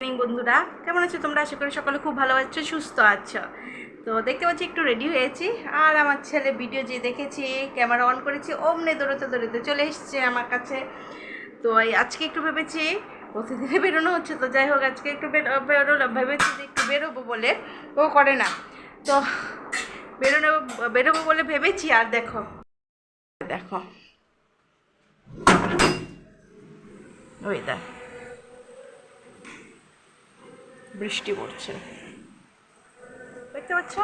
Morning বন্ধুরা। কেমন আছো তোমরা? আশা করি সকলে খুব ভালো আছো, সুস্থ আছো। তো দেখতে পাচ্ছি একটু রেডি হয়েছি আর আমার ছেলে ভিডিও যে দেখেছি ক্যামেরা অন করেছি, অমনে দৌড়তে দৌড়তে চলে এসছে আমার কাছে। তো আজকে একটু ভেবেছি, প্রতিদিনে বেরোনো হচ্ছে তো যাই হোক, আজকে একটু বেরো- বেরোলো ভেবেছি যে একটু বেরোবো বলে। ও করে না। তো বেরোনো বেরোবো বলে ভেবেছি, আর দেখো। দেখো। ওই দেখ। বৃষ্টি পড়ছে। দেখতে পাচ্ছ?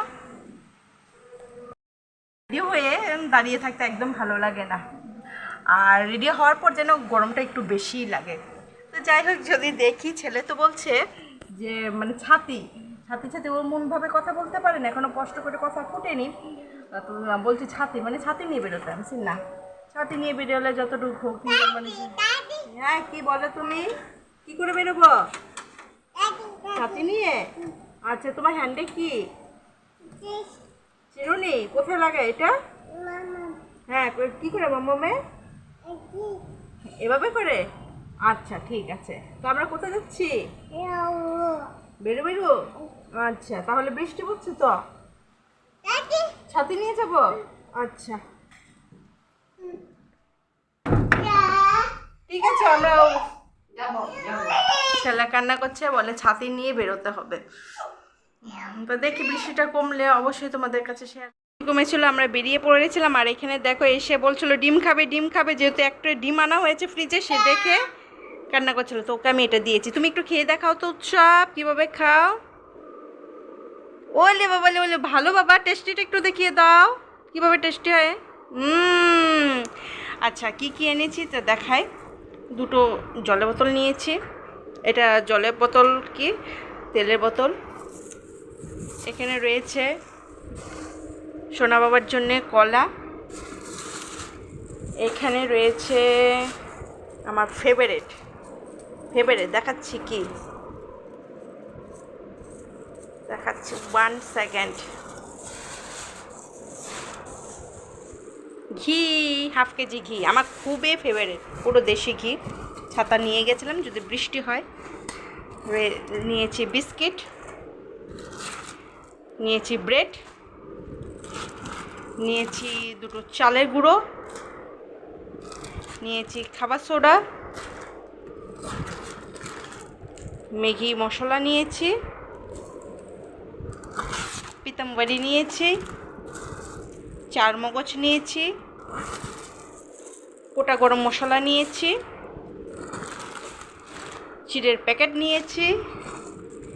রেডি হয়ে দাঁড়িয়ে থাকতে একদম ভালো লাগে না। আর রেডি হওয়ার পর যেন গরমটা একটু বেশিই লাগে। তো যাই হোক যদি দেখি ছেলে তো বলছে যে মানে ছাতি ছাতি ছাতি ও মনভাবে কথা বলতে পারে না এখনও কষ্ট করে কথা ফুটেনি। তো বলছি ছাতি মানে ছাতি নিয়ে বেরোতে আমি বলছি, না ছাতি নিয়ে বেরোলে যতটুকু হোক মানে হ্যাঁ কি বলো তুমি? কি করে বেরোবো? ছাতি নিয়ে? আচ্ছা তোমার হ্যান্ডে কি? চিরুনি, কোথায় লাগে এটা? হ্যাঁ কি করে মাম্মামে এভাবে করে? আচ্ছা ঠিক আছে। তো আমরা কোথায় যাচ্ছি? বেরো বেরো আচ্ছা তাহলে বৃষ্টি পড়ছে তো? ছাতি নিয়ে যাব? আচ্ছা। ঠিক আছে, আমরা ছেলে কান্না করছে, বলে ছাতি নিয়ে বেরোতে হবে। তো দেখি বৃষ্টিটা কমলে অবশ্যই তোমাদের কাছে শেয়ার কমেছিল, আমরা বেরিয়ে পড়েছিলাম আর এখানে দেখো, এসে বলছিল, ডিম খাবে ডিম খাবে। যেহেতু একটা ডিম আনা হয়েছে ফ্রিজে সে দেখে কান্না করছিল, তো ওকে আমি এটা দিয়েছি। তুমি একটু খেয়ে দেখাও তো উৎসব, কীভাবে খাও? ওলে বাবা, ওলে ভালো বাবা টেস্টিটা একটু দেখিয়ে দাও, কীভাবে টেস্টি হয়? আচ্ছা কি কি এনেছি? তা দেখাই। দুটো জলের বোতল নিয়েছি। এটা জলের বোতল কি? তেলের বোতল। এখানে রয়েছে সোনা বাবার জন্যে কলা। এখানে রয়েছে আমার ফেভারেট ফেভারেট দেখাচ্ছি কি? দেখাচ্ছি ওয়ান সেকেন্ড ঘি হাফ কেজি ঘি, আমার খুবই ফেভারেট পুরো দেশি ঘি। ছাতা নিয়ে গেছিলাম, যদি বৃষ্টি হয়। নিয়েছি বিস্কিট, নিয়েছি ব্রেড, নিয়েছি দুটো চালের গুঁড়ো, নিয়েছি খাবার সোডা, ম্যাগি মশলা নিয়েছি পিতাম্বরি নিয়েছি চার মগজ নিয়েছি, গোটা গরম মশলা নিয়েছি। চিড়ের প্যাকেট নিয়েছি।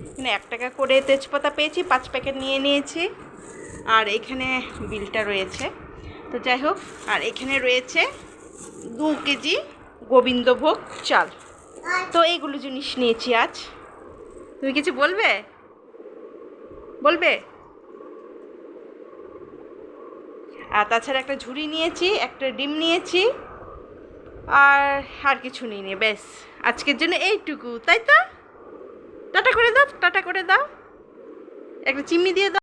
এখানে এক টাকা করে তেজপাতা পেয়েছি, পাঁচ প্যাকেট নিয়ে নিয়েছি। আর এখানে বিলটা রয়েছে। তো যাই হোক, আর এখানে রয়েছে দু কেজি গোবিন্দভোগ চাল। তো এইগুলো জিনিস নিয়েছি আজ। তুমি কিছু বলবে? বলবে? আর তাছাড়া একটা ঝুড়ি নিয়েছি, একটা ডিম নিয়েছি। আর আর কিছু নিয়ে ব্যাস। আজকের জন্য এইটুকু, তাই তো? টাটা করে দাও, টাটা করে দাও। একটা চিমনি দিয়ে দাও।